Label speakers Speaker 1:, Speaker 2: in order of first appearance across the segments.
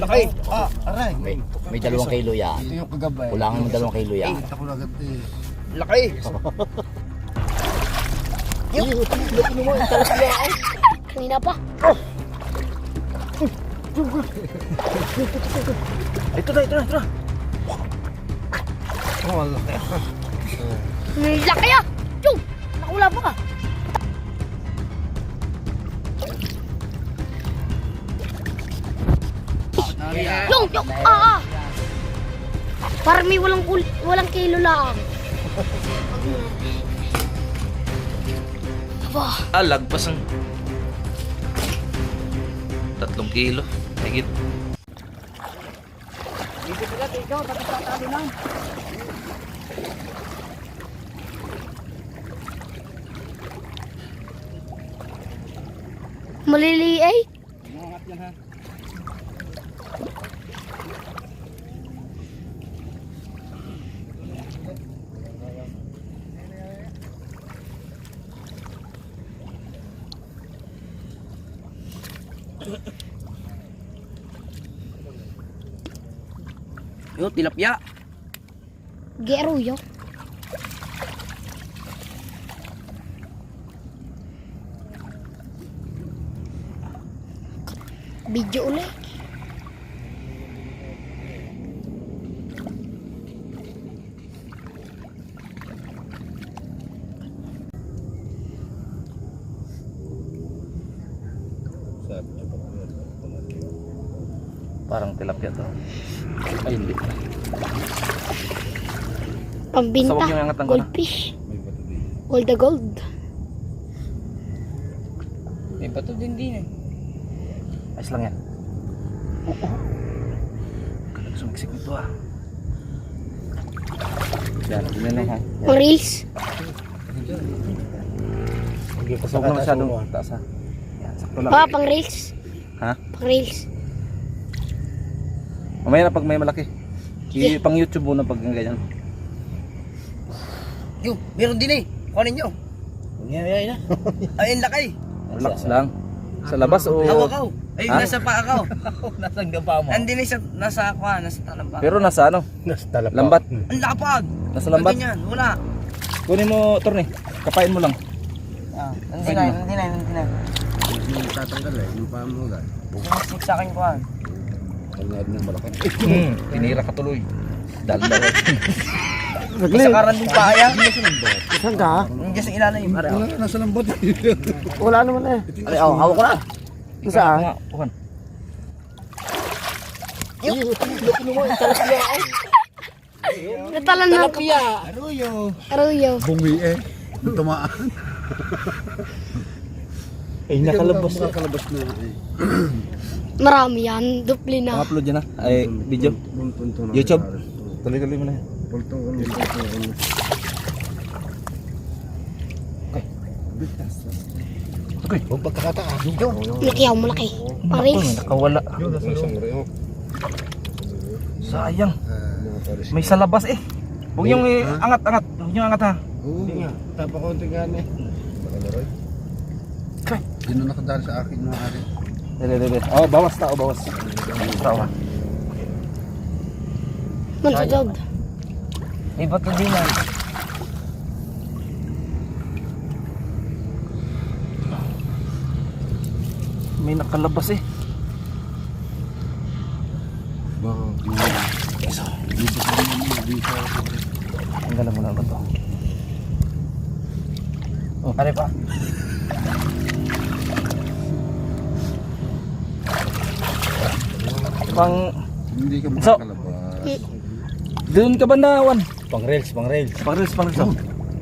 Speaker 1: Laki. Ah, aray.
Speaker 2: May, may dalawang kilo yan.
Speaker 1: Ito yung kagabay.
Speaker 2: Kulangan mo dalawang kilo yan.
Speaker 1: Kita ko na agad eh.
Speaker 3: Laki.
Speaker 4: Kanina pa.
Speaker 3: Ito na, ito na, ito na.
Speaker 1: Oh, laki.
Speaker 4: Laki ah. Yung, nakula pa ka. Yung, yung, ah, ah. Parang may walang, kul walang kilo lang. Aba,
Speaker 3: Ah, lagpas ang... Tatlong kilo. Higit.
Speaker 4: malili eh.
Speaker 3: Yo, tilapia.
Speaker 4: Gero yo. Video ulit.
Speaker 3: Parang tilapia to. Ay, hindi.
Speaker 4: Pambinta.
Speaker 3: Na.
Speaker 4: Goldfish. Gold the gold.
Speaker 1: May bato din din eh.
Speaker 3: Ayos lang yan. Oo. Oh, Galing sumiksik nito ah. Yan, yun na ha.
Speaker 4: Ang reels.
Speaker 3: Huwag na masyadong taas ha. Yan, sakto lang.
Speaker 4: Pa, pang reels.
Speaker 3: Ha?
Speaker 4: Pang reels.
Speaker 3: Mamaya na pag may malaki. I pang YouTube muna pag ganyan.
Speaker 1: Yo, meron din eh. Kunin nyo.
Speaker 2: Yan, yan.
Speaker 1: Ay, ang laki.
Speaker 3: Relax lang. Sa labas o...
Speaker 1: Hawak ako. Ay,
Speaker 3: Ha?
Speaker 1: nasa paa ko.
Speaker 2: Nasaan ka pa mo?
Speaker 1: Nandun eh sa, nasa ako, nasa talampa.
Speaker 3: Pero nasa ano?
Speaker 2: Nasa talapa.
Speaker 3: Lambat.
Speaker 1: Ang lapag.
Speaker 3: Nasa lambat.
Speaker 1: Ganyan, wala.
Speaker 3: Kunin mo, Torne. Kapain mo lang.
Speaker 1: Ah, hindi na, hindi na, hindi na.
Speaker 2: Yung tatanggal eh. Yung paa mo lang.
Speaker 1: Sumisik sa akin ko
Speaker 2: Kanyad ng malaki.
Speaker 3: Hmm, tinira ka tuloy. Dalawa.
Speaker 1: Sa karan din pa kaya.
Speaker 2: Saan ka?
Speaker 1: Hindi sa ilalim. Are,
Speaker 2: Wala, nasa lambot.
Speaker 1: Wala naman eh. Ay, oh, hawak ko na.
Speaker 3: Saan? Uhan.
Speaker 4: Natalan ng kapya.
Speaker 2: Aruyo.
Speaker 4: Aruyo.
Speaker 2: Bungi eh. Tumaan.
Speaker 3: Eh, nakalabas
Speaker 2: na. Nakalabas na eh.
Speaker 4: Marami yan. Dupli na.
Speaker 3: upload yan ha. Ay, video.
Speaker 2: Na.
Speaker 3: YouTube. Tuloy-tuloy mo na yan. Okay.
Speaker 2: Huwag pagkakataan.
Speaker 4: Nakiyaw malaki. Pang reels.
Speaker 3: Nakawala.
Speaker 2: Yun, nasa isang reo.
Speaker 3: Sayang. May sa labas eh. Huwag yung eh, angat-angat. Huwag yung angat ha.
Speaker 2: Tapa konti nga eh. Nakalaroy.
Speaker 3: Okay.
Speaker 2: Yun na nakadali sa akin mga ari.
Speaker 3: Dede, dede. Oh, bawas tao, bawas. Tao ha.
Speaker 4: Mansudog.
Speaker 1: May bato din ah.
Speaker 3: May nakalabas eh.
Speaker 2: Baka
Speaker 3: Isa.
Speaker 2: dito sa mga dito.
Speaker 3: Tanggalan mo na ba to?
Speaker 1: Oh, pare pa.
Speaker 3: Pang...
Speaker 2: Hindi ka
Speaker 3: So-
Speaker 2: makakalabas.
Speaker 3: Doon ka ba na, Wan?
Speaker 2: Pang rails, pang rails.
Speaker 3: Pang reels, pang reels. oh.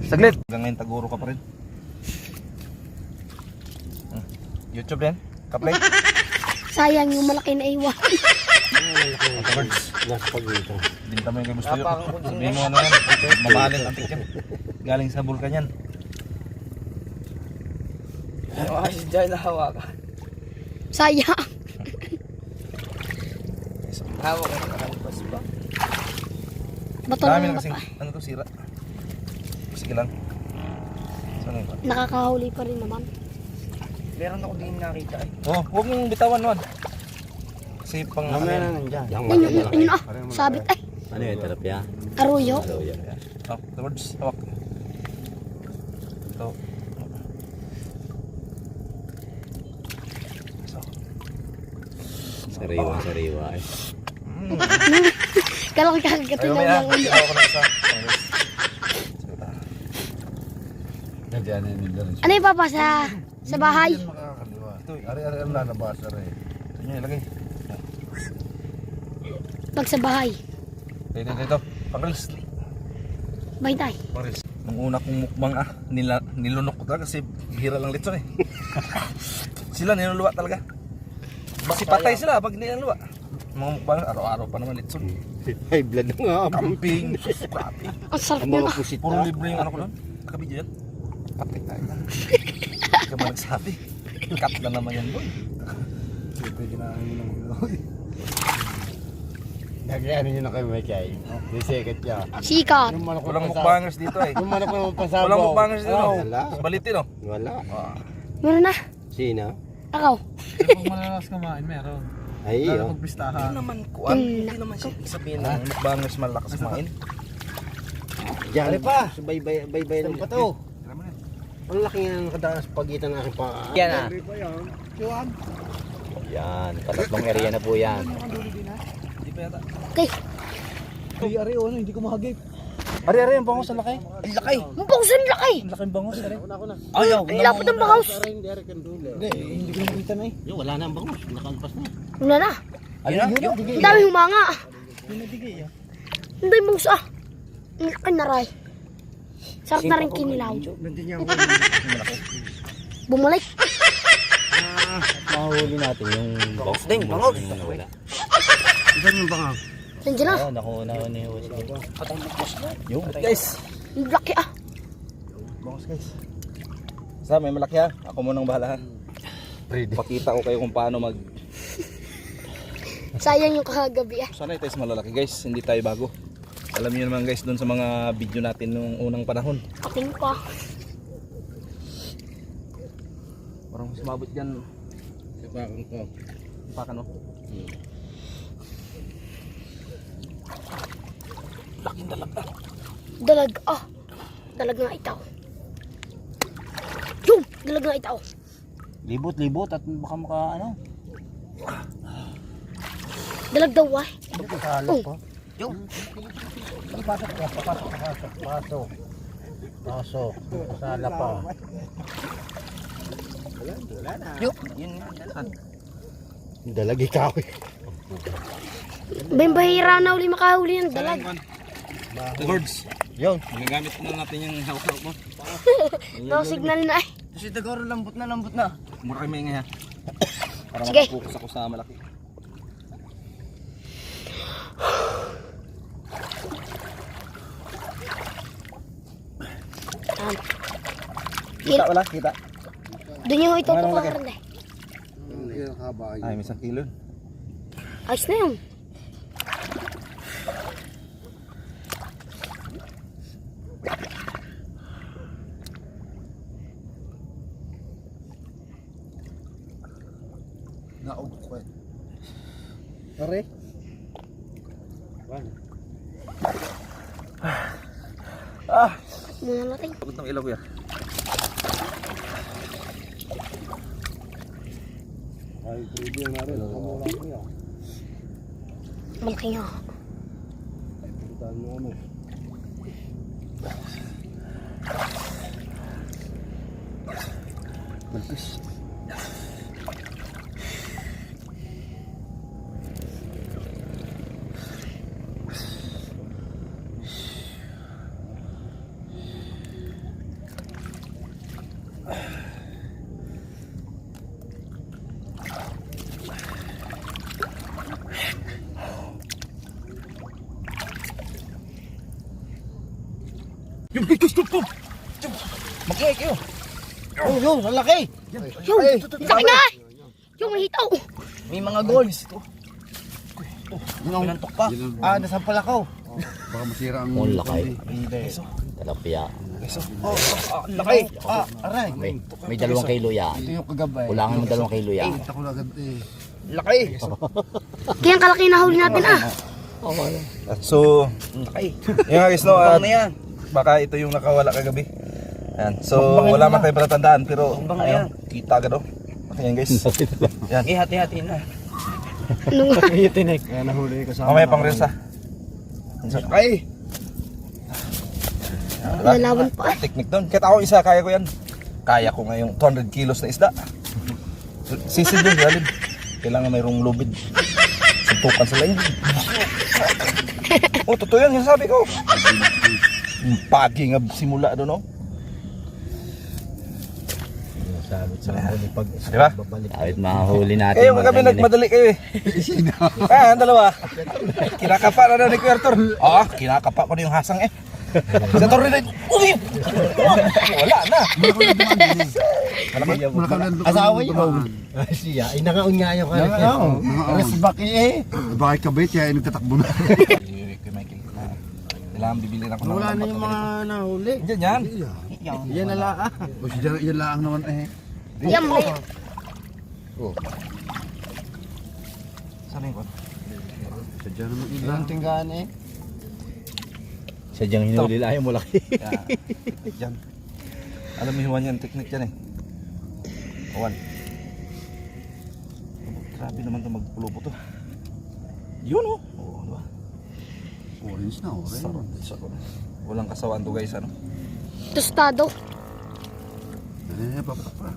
Speaker 3: Saglit. Hanggang ngayon taguro ka pa rin. Hmm. YouTube din? Kaplay?
Speaker 4: Sayang yung malaki na iwan.
Speaker 2: Nasa pag dito.
Speaker 3: Binta mo yung kay Busto yun. Sabihin mo ano yan. Mamahalin antik yan. Galing sa bulkan yan.
Speaker 1: Oh, si Jai na hawakan.
Speaker 4: Sayang.
Speaker 1: Hawak ko na kalabas pa.
Speaker 4: Bato
Speaker 3: Dami na kasing, ano to, sira. Sige lang. Saan yun?
Speaker 4: Nakakahuli pa rin naman.
Speaker 1: Meron ako din nakita eh.
Speaker 3: Oh, huwag mong bitawan, Wan. Kasi pang ano yan.
Speaker 2: na nandyan.
Speaker 4: Yan yung, yun ah. Sabit ay.
Speaker 2: Ano yun, tilapia?
Speaker 4: Aruyo.
Speaker 2: Hello, yan.
Speaker 3: Oh, hawak. Ito.
Speaker 2: Sariwa, sariwa. eh.
Speaker 4: Kala ko kakagatin lang
Speaker 3: may
Speaker 4: ng ulo.
Speaker 3: Ayaw ko na isa.
Speaker 2: Nandiyan na yung darin.
Speaker 4: Ano yung papa sa, sa bahay?
Speaker 2: Makakaliwa.
Speaker 3: Ito,
Speaker 2: Ari-ari ang lalabas, ari.
Speaker 3: Ito nyo ilagay.
Speaker 4: Pag sa bahay.
Speaker 3: Dito, dito. Pang-reels.
Speaker 4: Bay tay.
Speaker 3: Pang-reels. Nung una kong mukbang ah, nila, nilunok ko talaga kasi bihira lang litson eh. sila niluluwa talaga. Basi patay sila pag niluluwa. Mga mukbang, araw-araw pa naman litson.
Speaker 2: High blood na nga.
Speaker 3: Camping, sus, grabe.
Speaker 4: Ang sarap
Speaker 2: Ang mga
Speaker 4: ah.
Speaker 2: pusit
Speaker 3: Puro
Speaker 2: na.
Speaker 3: libre yung ano ko doon. Nakabidyo yan. Patay tayo na. Hindi ka ba nagsabi? Cut na naman yan boy.
Speaker 2: Ito kinain mo ng uloy. Nagyano nyo na kayo may kay. Second niya.
Speaker 4: Sikat.
Speaker 2: Yung manok
Speaker 3: Walang
Speaker 2: na pasabaw.
Speaker 3: mukbangers dito eh.
Speaker 2: Yung manok na pasabaw.
Speaker 3: Walang mukbangers dito.
Speaker 2: Oh,
Speaker 3: no?
Speaker 2: Wala.
Speaker 3: Balitin no?
Speaker 2: Wala.
Speaker 3: Ah.
Speaker 4: Meron na.
Speaker 2: Sino?
Speaker 4: Ako.
Speaker 5: Pag malalas kumain, meron.
Speaker 2: Ay,
Speaker 5: Lalo
Speaker 2: oh.
Speaker 5: pag bistahan.
Speaker 3: Hindi naman kuan. Hindi naman siya sabihin ng mukbangers malakas kumain.
Speaker 2: Diyan pa. Baybay, baybay ng pato.
Speaker 3: Tira mo yan.
Speaker 2: Ang laki nga ng kadaas pagitan ng aking pa.
Speaker 1: Yan ah.
Speaker 2: Yan. Patatlong area na po yan.
Speaker 3: Hindi pa yata.
Speaker 4: Okay.
Speaker 5: Ay, ari, ano, hindi ko mahagip.
Speaker 3: Ari, ari, ang bangos ang laki. Ang laki.
Speaker 4: Ang bangus ang laki.
Speaker 3: Ang laki ang bangos. Ari.
Speaker 2: Ayaw.
Speaker 4: Ang lapot ng bangus.
Speaker 5: Hindi, hindi ko nakita na eh.
Speaker 2: Wala na ang bangus. Nakalpas na.
Speaker 4: Wala na.
Speaker 3: Ayun na.
Speaker 4: Ang dami humanga.
Speaker 5: Ah.
Speaker 4: Ang dami bangus ah. Ang laki na ray. Sarap na rin kinilaw. Bumalik.
Speaker 2: Mahuli natin yung bangus.
Speaker 3: Ding, bangus.
Speaker 2: Wala.
Speaker 4: Nandiyan na.
Speaker 2: Oh, nakuha na ni Jose. Yung.
Speaker 3: Guys.
Speaker 4: Ang laki ah.
Speaker 3: Bangos guys. Sa may malaki ha. Ako munang bahala ha. Pakita ko kayo kung paano mag...
Speaker 4: Sayang yung kagabi ah.
Speaker 3: Sana ito is malalaki guys. Hindi tayo bago. Alam niyo naman guys doon sa mga video natin nung unang panahon.
Speaker 4: Ating pa.
Speaker 3: Parang sumabot dyan.
Speaker 2: Kapakan ko.
Speaker 3: Pakan no? Laking dalaga.
Speaker 4: Dalag ah. Dalag nga itaw. Yung! Dalag nga itaw.
Speaker 2: Libot, libot at baka maka ano.
Speaker 4: Dalag daw ah.
Speaker 2: Pagkasalo
Speaker 4: Oh.
Speaker 2: pa. Yung. Pasok ka, pasok, pasok, pasok. Pasok. Kasala pa.
Speaker 3: Yun. Yun nga.
Speaker 2: Dalag ikaw eh.
Speaker 4: Bimbahira na uli makahuli ng dalag.
Speaker 3: Lords.
Speaker 2: Yun.
Speaker 3: Magagamit na natin yung hawak-hawak mo.
Speaker 4: No signal na eh.
Speaker 3: Kasi Dagoro lambot na lambot na. Mura kayo may ha. Para
Speaker 4: Sige.
Speaker 3: makapokus ako sa malaki.
Speaker 4: Um,
Speaker 3: Kita wala? Kita?
Speaker 4: doon yung ito
Speaker 3: Anong laki?
Speaker 4: tukaran eh.
Speaker 3: Ay, may isang kilo.
Speaker 4: Ayos na yun.
Speaker 3: This.
Speaker 2: Oh, yun, ang laki.
Speaker 4: Yung! Laki nga! Yung hitaw.
Speaker 3: May mga goals. Ito.
Speaker 2: Yun ang
Speaker 3: Pinantok pa.
Speaker 2: Ah, nasampal ako. Baka masira ang...
Speaker 6: Ang. Tilapia.
Speaker 3: Guys, oh, oh, ang laki.
Speaker 2: Ah, aray.
Speaker 6: May, may dalawang kilo yan.
Speaker 2: Ito yung kagabay.
Speaker 6: Kulangan mo dalawang kilo yan.
Speaker 2: Kita ko agad eh.
Speaker 1: Laki.
Speaker 4: Kaya ang kalaki na huli natin ah.
Speaker 3: So,
Speaker 1: Laki.
Speaker 3: yung guys no, at
Speaker 1: na
Speaker 3: baka ito yung nakawala kagabi. Yan. So, wala man tayong palatandaan pero ayun, kita agad oh. Ayan guys. Yan.
Speaker 1: Ihati-hati na.
Speaker 4: Nung
Speaker 5: Ay, tinik. Kaya nahuli ko sa
Speaker 3: Mamaya pang reels ha.
Speaker 1: Laki.
Speaker 4: lalaban pa.
Speaker 3: Technique doon. Kahit ako isa, kaya ko yan. Kaya ko ngayong 200 kilos na isda. Sisid yun, lalim. Kailangan mayroong lubid. Suntukan sa lain. oh, totoo yan, yung sabi ko. Pagi nga simula doon, oh.
Speaker 2: Sabi sa huli pag
Speaker 3: Di ba?
Speaker 2: babalik.
Speaker 5: Kahit mahuli natin.
Speaker 3: Kayo kami nagmadali kayo eh. Ah, ang dalawa. Kinakapa na daw ni Kuya Ah, kinakapa ko na yung hasang eh. Sa torre na, uy! Wala na.
Speaker 2: Asawa niya. Siya, ay nangaon nga yung kanya. Ang baki eh.
Speaker 5: Bakit kabit kaya nagtatakbo na.
Speaker 3: Kuya Michael, ah, Kailangan bibili na ako ng
Speaker 2: Wala na yung
Speaker 3: na
Speaker 2: mga nahuli.
Speaker 3: Diyan, yan.
Speaker 2: Yan na lang ah.
Speaker 5: O si Jan, yan lang naman eh.
Speaker 4: Yan may.
Speaker 3: Saan yung kon?
Speaker 5: Si Jan naman
Speaker 2: Ilang tinggaan eh.
Speaker 5: Sadyang hinuli lang yung malaki.
Speaker 3: Yan. Alam mo hiwan yan, technique yan eh. Awan. Grabe naman ito magpulubo to. Yun oh. Oo, di ba?
Speaker 5: Orange na, orange.
Speaker 3: Sarap. Sarap. Walang kasawaan to guys, ano?
Speaker 4: Tostado.
Speaker 5: Eh, papatak pa.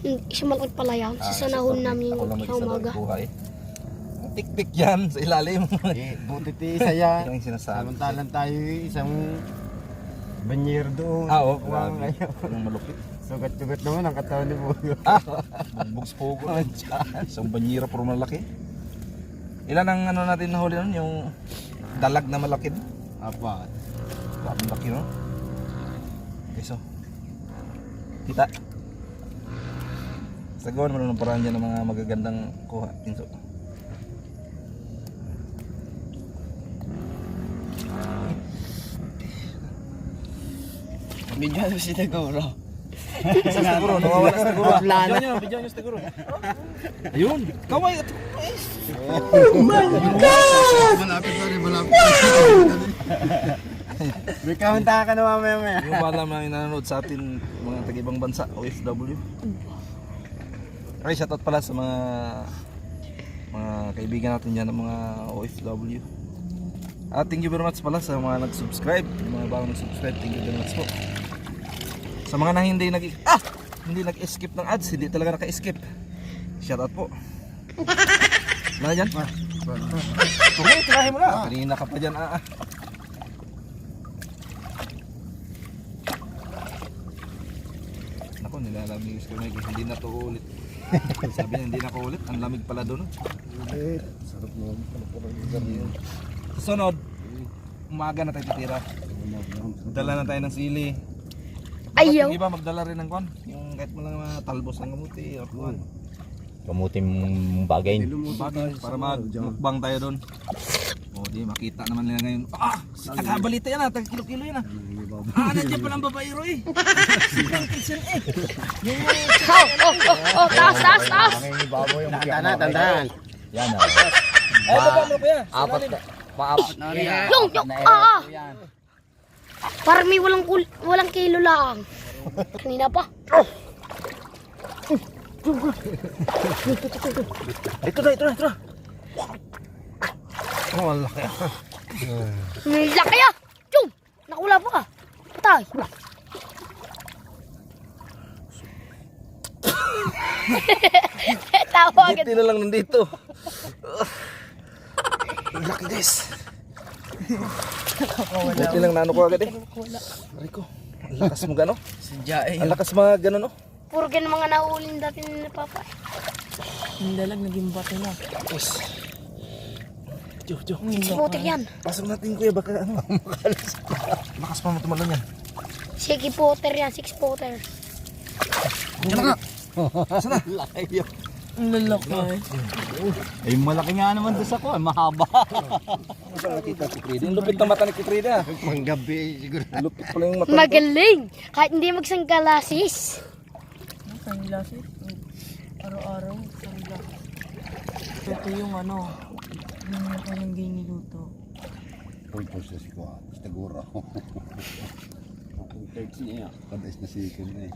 Speaker 4: Hindi siya malaki pala yan. Sa sanahon namin
Speaker 3: Ah, lang
Speaker 4: sa umaga.
Speaker 3: eh. Tik-tik yan sa ilalim.
Speaker 2: Eh, buti ti isa yan.
Speaker 3: Yan ang sinasabi.
Speaker 2: Samantalang tayo isang banyer doon.
Speaker 3: Ah, oo.
Speaker 2: Kuha
Speaker 3: Grabe. Yung malupit.
Speaker 2: Sugat-sugat naman ang katawan ni Bugo.
Speaker 3: Ah, bugs pogo. Isang banyira puro malaki. Ilan ang ano natin nahuli nun? Yung dalag na malaki. no? Grabe laki no? Okay, so. Kita. Sagawan mo ng paraan dyan ng mga magagandang kuha. Pinso.
Speaker 1: Bigyan mo si Taguro.
Speaker 3: Sa siguro, nawawala sa siguro.
Speaker 2: Plano.
Speaker 3: Bigyan nyo, bigyan nyo sa siguro. Ayun, kaway.
Speaker 5: Malapit na rin, malapit.
Speaker 2: May kamunta ka na mamaya maya.
Speaker 3: Yung bala mga nanonood sa atin, mga taga-ibang bansa, OFW. Okay, shoutout pala sa mga mga kaibigan natin dyan ng mga OFW. At thank you very much pala sa mga nag-subscribe, yung mga bagong nag-subscribe, thank you very much po. Sa mga na hindi nag ah, hindi nag-skip ng ads, hindi talaga naka-skip. Shoutout po. Ano dyan? Tuloy, tirahin mo na. Kanina ka pa dyan, ah. ah. Ako, nilalamig ko na hindi na to ulit. Sabi niya, hindi na ko ulit. Ang lamig pala doon.
Speaker 5: Sarap mo.
Speaker 3: Sunod, umaga na tayo titira. Dala na tayo ng sili.
Speaker 4: Ayaw.
Speaker 3: Yung iba magdala rin ng kwan. Yung kahit mo lang mga talbos ng kamuti or kwan.
Speaker 5: Kamuting bagay.
Speaker 3: Bagay, para magmukbang tayo doon. Di, makita naman nila ngayon. Ah! Taga-balita yan ah, taga-kilo-kilo yan ah. Ah, nandiyan pa ng babaero eh. Sigang kitchen eh.
Speaker 4: Oh, oh, oh, oh, taas, taas, taas.
Speaker 2: Tanda na, tandaan.
Speaker 5: Yan ah.
Speaker 3: Ay, baba mo yan.
Speaker 5: Apat na. Paapat na rin.
Speaker 4: Yung, yung, ah, ah. Parang may walang, kul walang kilo lang. Kanina pa.
Speaker 3: Ito na, ito na, ito na. Oh, ang laki.
Speaker 4: May laki ah. Yung, nakula pa. Patay. Tawa agad.
Speaker 3: Buti na lang nandito. Ang laki guys. Buti lang nano ko agad eh. Ko. Ang lakas mo gano.
Speaker 1: Si Jai.
Speaker 3: Ang lakas mga gano no.
Speaker 4: Puro ganun mga nahulin dati ni Papa.
Speaker 1: Yung dalag naging bato na.
Speaker 3: Yes. Jo, jo.
Speaker 4: Putik yan.
Speaker 3: Pasok natin kuya baka ano. Lakas pa mo tumalon yan.
Speaker 4: Siki Potter yan, six Potter.
Speaker 3: Saan na?
Speaker 1: Ang lalaki.
Speaker 5: Ay, malaki nga naman doon sa ko. Mahaba.
Speaker 3: Yung lupit ng mata ni Krida.
Speaker 2: Panggabi siguro.
Speaker 3: Lupit pala yung mata.
Speaker 4: Magaling! Kahit hindi magsangkalasis.
Speaker 1: Sunglasses. Araw-araw, sangga. Ito yung ano, yung parang giniluto.
Speaker 2: Uy, po siya si Kwa. Siguro.
Speaker 5: Ang thirds niya.
Speaker 2: Kadais na sikin na eh.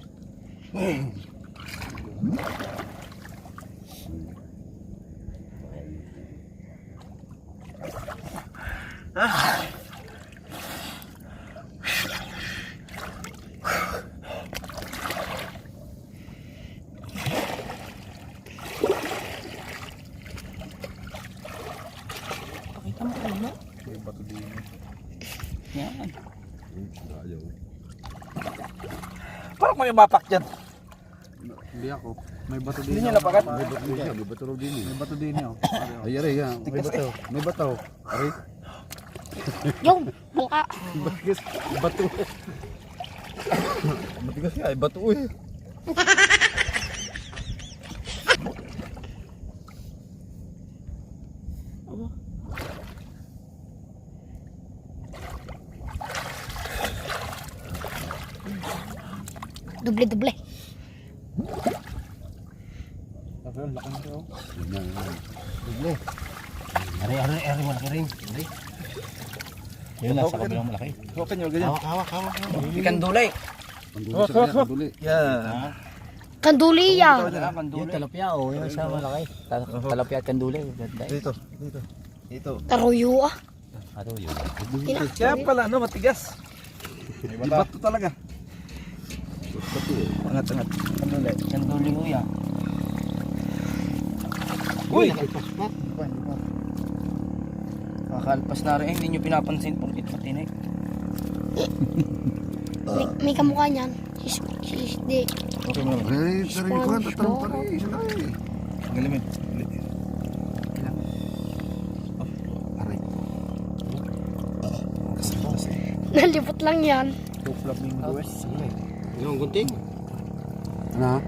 Speaker 1: Pakita mo kayo na.
Speaker 5: Yan.
Speaker 2: Ayaw.
Speaker 3: Parang may mapak dyan.
Speaker 5: Hindi ako. May bato din.
Speaker 3: Hindi niya napakat.
Speaker 2: May bato din siya. May bato din eh.
Speaker 5: May bato din niya.
Speaker 2: Ay, aray yan. May bato. May bato. Aray.
Speaker 4: Yung, bangka.
Speaker 2: Matigas. Bato. Matigas nga. Ay, bato eh.
Speaker 4: Doble-doble.
Speaker 2: Yan, yan. Bigla. Aray, aray, aray. Malaki rin. Aray.
Speaker 5: Yun lang sa kabilang malaki.
Speaker 3: Open nyo, ganyan.
Speaker 2: Hawak, hawak, hawak. hawak.
Speaker 1: Ikan dulay.
Speaker 2: Panduli sa kanya. Panduli.
Speaker 3: Yan.
Speaker 4: Kanduli yan.
Speaker 5: Yung talapya oh. Yung sa malaki. Tal- Talapya at kanduli.
Speaker 3: Dito, dito. Dito.
Speaker 4: Taruyo ah.
Speaker 5: Ano yun?
Speaker 4: Ina.
Speaker 3: Kaya pala, no, matigas. Ibat to talaga.
Speaker 2: Eh.
Speaker 3: Angat, angat.
Speaker 1: Kandulay ko yan.
Speaker 3: Uy!
Speaker 1: Kakalpas na rin. Hindi nyo pinapansin porkit patinig.
Speaker 4: May, may kamukha niyan. Sis, sis, di.
Speaker 3: Okay mo naman.
Speaker 2: Aray, taray ko. Tatanong taray. Eh.
Speaker 3: Galimin.
Speaker 2: Aray.
Speaker 4: Nalipot lang yan.
Speaker 5: Tuplak ng duwes.
Speaker 2: Yung gunting. Ano?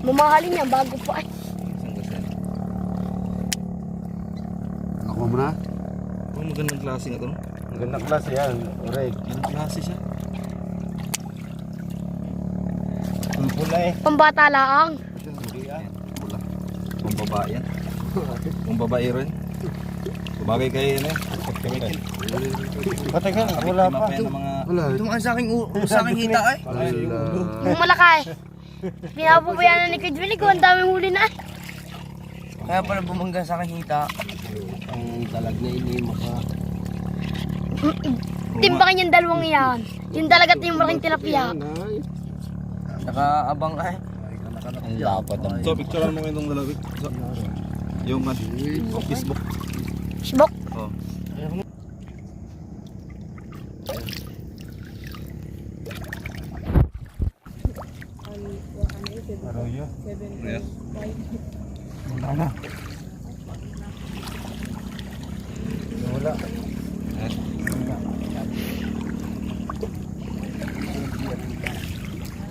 Speaker 4: Mamahalin yan bago pa eh.
Speaker 2: Nakuha mo na?
Speaker 3: Oh, magandang klase nga to. no?
Speaker 2: Magandang klase yan. Aray.
Speaker 3: Magandang klase siya.
Speaker 2: Pula eh.
Speaker 4: Pambata laang.
Speaker 3: Kung babae yan. Babae rin. Sabagay kayo yan eh.
Speaker 2: Patay ka. Wala pa.
Speaker 3: ng mga...
Speaker 2: Wala.
Speaker 1: Tumaan sa aking, u- sa aking hita eh.
Speaker 2: Wala.
Speaker 4: Yung malaki. Pinapabayaan na ni Kid Willie ko. Ang daming huli na.
Speaker 1: Kaya pala bumangga sa aking hita.
Speaker 2: Ang talag na ini maka.
Speaker 4: Timbakin yung dalawang yan. Yung talaga yung malaking tilapia.
Speaker 1: Nakaabang ay.
Speaker 5: Ang lapad ang
Speaker 3: So, picturean mo itong dalawa. So, yung ano, Facebook. Ayan.
Speaker 2: Wala na. Wala.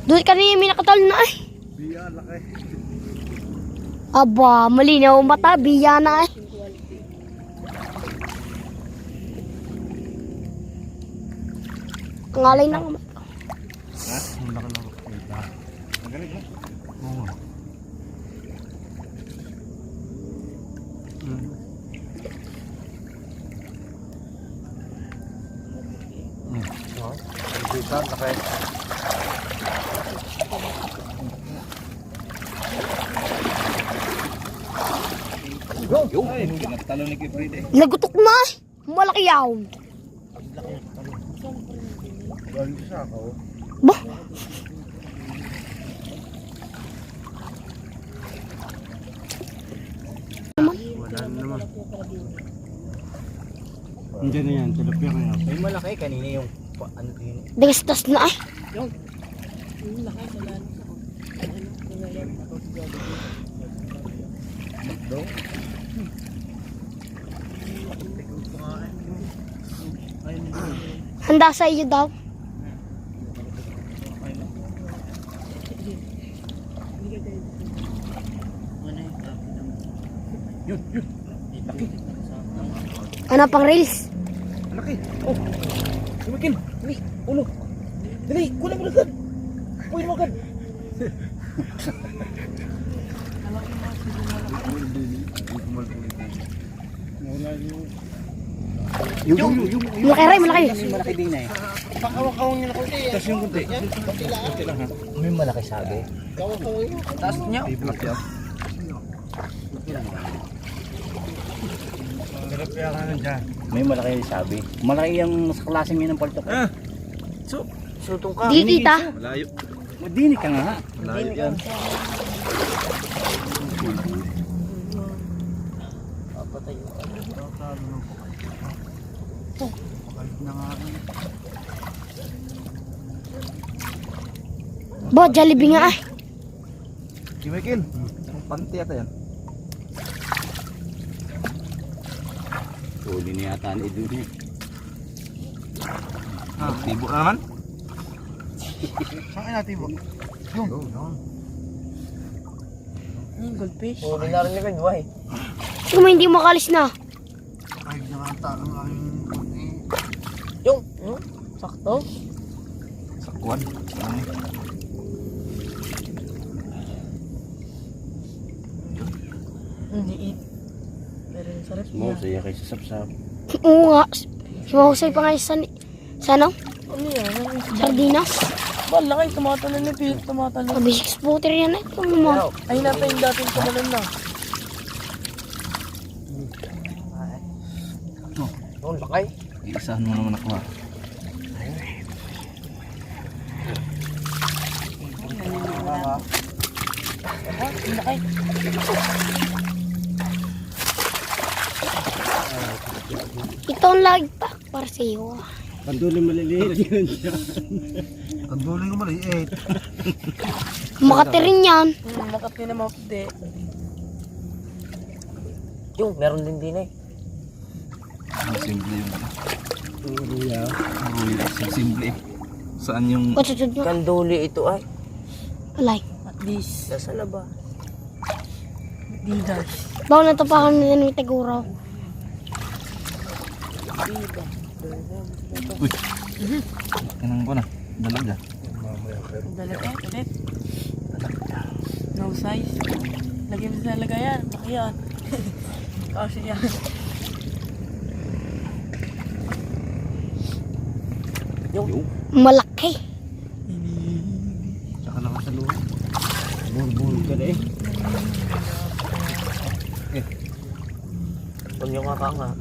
Speaker 4: Doon kanina may nakatal na eh. Aba, malinaw ang mata, biya na eh. Ang alay na naman.
Speaker 2: Dito, laki.
Speaker 3: Ay, pinagtalo ni Kiprid eh.
Speaker 4: Nagutok na. Malaki yaw.
Speaker 2: Ako.
Speaker 4: Bah,
Speaker 2: Wala naman. Hindi na yan, tilapia kaya.
Speaker 5: May malaki kanina yung pa- ano yun.
Speaker 4: dagastas na eh. Handa sa iyo daw. Ano pang reels?
Speaker 3: Laki. Oh. Sumikin. Ulo. Dali. Kunin mo agad. Kunin mo agad.
Speaker 4: Malaki rin, malaki.
Speaker 5: Malaki din na eh.
Speaker 3: Tapos yung kunti. Kunti lang ha.
Speaker 5: May malaki sabi.
Speaker 1: Taas niya.
Speaker 3: Tilapia.
Speaker 5: May malaki sabi. Malaki yung sa klase niya ng paltok.
Speaker 3: Ah. So,
Speaker 1: Sutong ka.
Speaker 4: Di tita.
Speaker 3: malayo.
Speaker 5: Madini ka nga.
Speaker 3: Malayo yan.
Speaker 4: Bo, Jollibee nga ah.
Speaker 3: Si Michael. Ang panty ata yan.
Speaker 5: Huli niya yata ni Edu eh.
Speaker 3: Ah, tibo na naman.
Speaker 1: Saan natin mo?
Speaker 2: Yung goldfish.
Speaker 1: Huli na rin ni Ben, why?
Speaker 4: Kung hindi makalis na.
Speaker 2: Kahit nakata ang aking
Speaker 1: Yung, yung, sakto.
Speaker 3: Sakwan. Ano eh.
Speaker 1: Hindi eat. Pero yung sarap
Speaker 5: Mo, saya kay sa sapsap.
Speaker 4: Oo nga. Sumahusay pa nga sa, sa ano?
Speaker 1: Ano yan?
Speaker 4: Sardinas.
Speaker 1: Bala kayo, tumatalon ni Pete, tumatalon.
Speaker 4: Sabi six footer yan eh. Ito mo.
Speaker 1: Ay, natin yung dating tumalon na. Ang lakay.
Speaker 3: Iisahan mo naman ako ha.
Speaker 1: Lakay.
Speaker 4: Ito ang lag pa para sa iyo.
Speaker 5: Pandulo maliliit yun siya.
Speaker 2: Ang duling ko maliit.
Speaker 4: Makati rin yan.
Speaker 1: Hmm, nakati na mapde. Yung, meron din din eh.
Speaker 3: Ang simple yung ano.
Speaker 5: Ruya.
Speaker 3: Ang ruya. Ang simple eh. Saan yung...
Speaker 1: Kanduli ito ay.
Speaker 4: Alay.
Speaker 1: At least. Nasa laba. Didas.
Speaker 4: Bawal na tapakan nila ng Taguraw.
Speaker 1: Diba?
Speaker 3: Uy. Kanang ko na. Dalaga.
Speaker 1: Dalaga, ulit. No size. Lagyan mo sa lagayan. Laki yan. Kasi yan.
Speaker 4: Malaki.
Speaker 5: Saka nakasalungan. Bulbul ka na eh.
Speaker 1: Huwag niyo kakanga.
Speaker 3: Ah,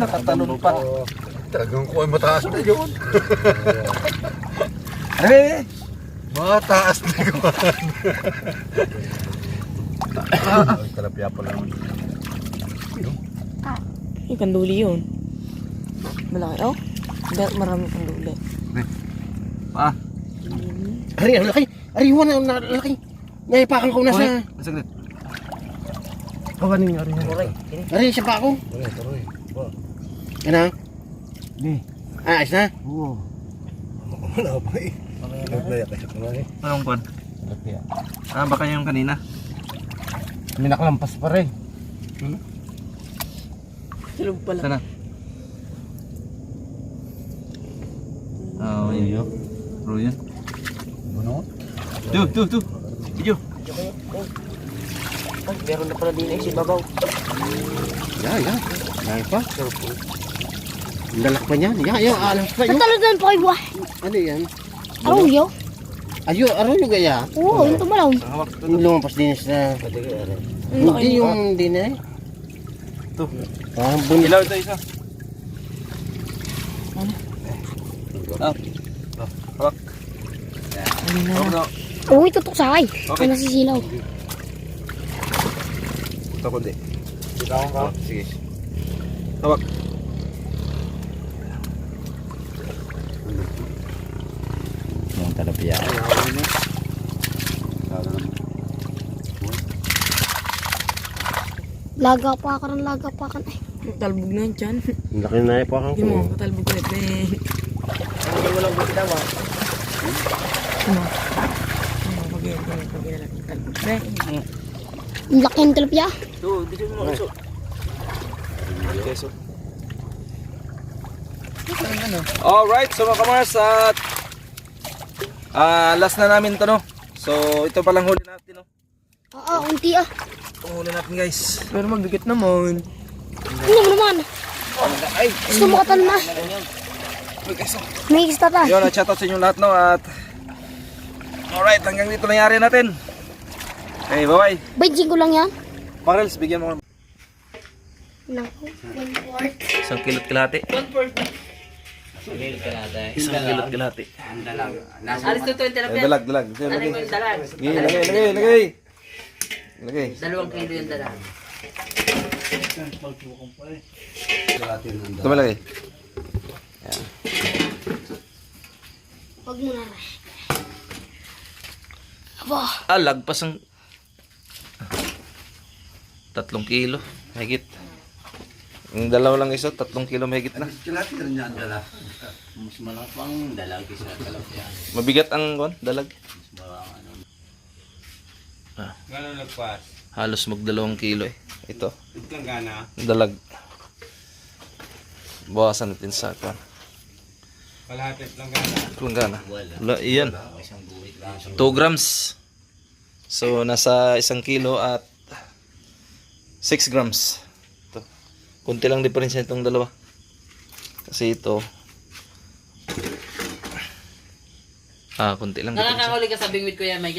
Speaker 3: nakatalon pa.
Speaker 2: Talagang ko ay mataas na yun.
Speaker 3: Eh!
Speaker 2: Mataas na yun. Ay, talapya pala.
Speaker 1: Yung kanduli yun. Malaki. Oh, marami kanduli.
Speaker 3: Pa.
Speaker 2: Ari, ang laki. Ari, wala na laki. Naipakan ko na sa...
Speaker 3: Saglit.
Speaker 2: Kawanin ari.
Speaker 1: Okay.
Speaker 2: Ari, siya pa ako. Ari, ari. Ano?
Speaker 5: Di.
Speaker 2: Ah, ayos na?
Speaker 5: Oo.
Speaker 2: Wala pa eh.
Speaker 3: Anong kwan? Ah, baka yung kanina.
Speaker 5: May nakalampas pa rin.
Speaker 1: Silog pala.
Speaker 3: Sana. Ah, oh, yun. Ruya.
Speaker 2: Ano?
Speaker 3: Tu, tu, tu. Video.
Speaker 1: Ay, meron na pala din eh si Babaw.
Speaker 2: Ya, ya. Dahil pa. Ang lalak pa niyan. Ya, ya, alas pa yun.
Speaker 4: Natalo po kayo.
Speaker 2: Ano yan?
Speaker 4: Aruyo.
Speaker 2: Ayo, ano yung gaya?
Speaker 4: Oo, yung tumalaw.
Speaker 2: Yung lumampas din sa... Hindi yung din eh.
Speaker 3: Tu.
Speaker 2: Parang bunyi.
Speaker 3: Ilaw ito isa. Ah. Ah, hawak.
Speaker 4: Oo, itutok sa akin.
Speaker 3: Okay.
Speaker 4: Ano nasisilaw.
Speaker 3: Ito kundi. Sige. Hawak.
Speaker 5: Tilapia.
Speaker 4: Laga pa ka ng laga pa ka. Ay,
Speaker 1: Talbog na yan dyan.
Speaker 2: Ang laki na naipakan
Speaker 1: Hindi mo, katalbog ulit eh. Hindi mo lang buti daw ah. Ano? Ano, pag-iin, pag-iin, pag-iin na lang. Talbog. Be,
Speaker 4: ang laki ng tilapia.
Speaker 1: do, dito mo iso.
Speaker 3: Keso. Alright, so mga kamars at ah last na namin to no. So ito palang huli natin no.
Speaker 4: Oo, unti ah.
Speaker 3: Itong huli natin guys.
Speaker 1: Pero magdikit naman.
Speaker 4: Ano mo naman?
Speaker 3: Ay,
Speaker 4: Gusto mo katan na. May isda ta.
Speaker 3: yun, at shoutout sa inyo lahat no at Alright, hanggang dito nangyari natin. Okay, bye-bye.
Speaker 4: Benching ko lang yan.
Speaker 3: Parels, bigyan mo
Speaker 4: Naku, one fourth.
Speaker 3: isang kilot kalahati. Isang kilot kalahati.
Speaker 6: Alis to 20 na
Speaker 3: Eh, dalag, dalag.
Speaker 6: Ano
Speaker 3: lagay.
Speaker 6: yung dalag?
Speaker 3: Lagay, lagay, lagay, lagay. Lagay.
Speaker 6: Dalawang kilo yung dalag.
Speaker 3: Ito malagay.
Speaker 4: Huwag mo na rin. Aba,
Speaker 3: Ah, lagpas ang... Tatlong kilo. Mahigit. Yung dalawa lang isa, tatlong kilo mahigit na.
Speaker 5: Mas malapang dalag sa talapya.
Speaker 3: Mabigat ang kon, dalag.
Speaker 2: Gano'n nagpas?
Speaker 3: Halos magdalawang kilo eh. Ito,
Speaker 2: Ito lang gana.
Speaker 3: dalag. Bawasan natin sa kon.
Speaker 2: Kalahati lang gana.
Speaker 3: Kung gana. Wala, iyan. 2 grams. So, nasa isang kilo at 6 grams. Kunti lang diferensya itong dalawa. Kasi ito, Ah, kunti lang.
Speaker 6: Nakakahuli ka sa bingwit yan, may